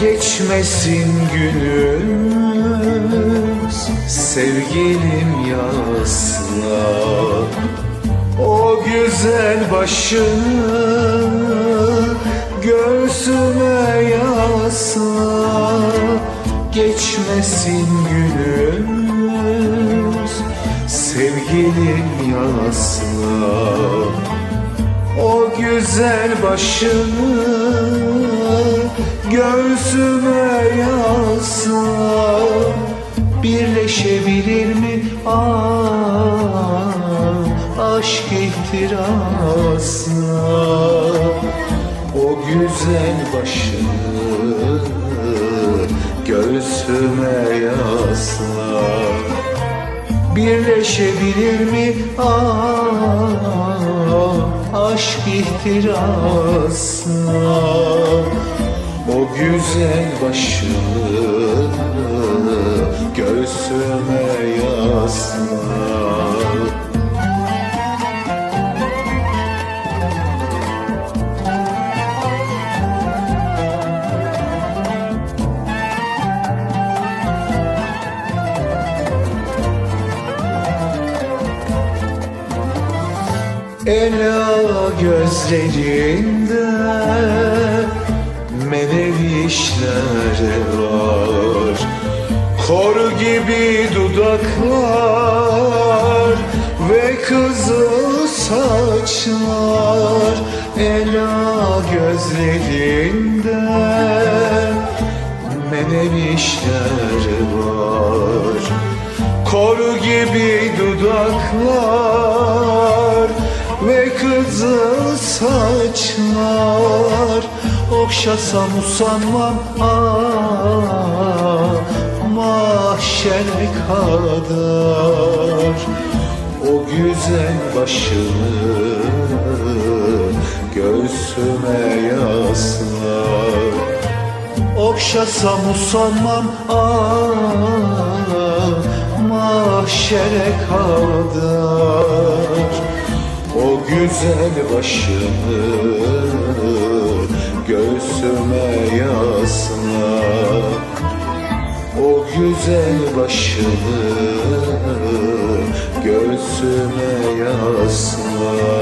Geçmesin günümüz Sevgilim yasla. O güzel başını Göğsüme yasla. Geçmesin günümüz Sevgilim yasla. O güzel başını göğsüme yasla Birleşebilir mi? Ah aşk ihtirasla O güzel başını göğsüme yasla Birleşebilir mi? Ah aşk ihtirasla O güzel başını göğsüme yasla. Ela gözlerinde menevişler var. Kor gibi dudaklar ve kızıl saçlar Ela gözlerinde menevişler var. Kor gibi dudaklar ve kızıl saçlar Okşasam usanmam. Ah mahşere kadar. O güzel başını göğsüme yaslar. Okşasam usanmam. Ah mahşere kadar. O güzel başını göğsüme yasla O güzel başını göğsüme yasla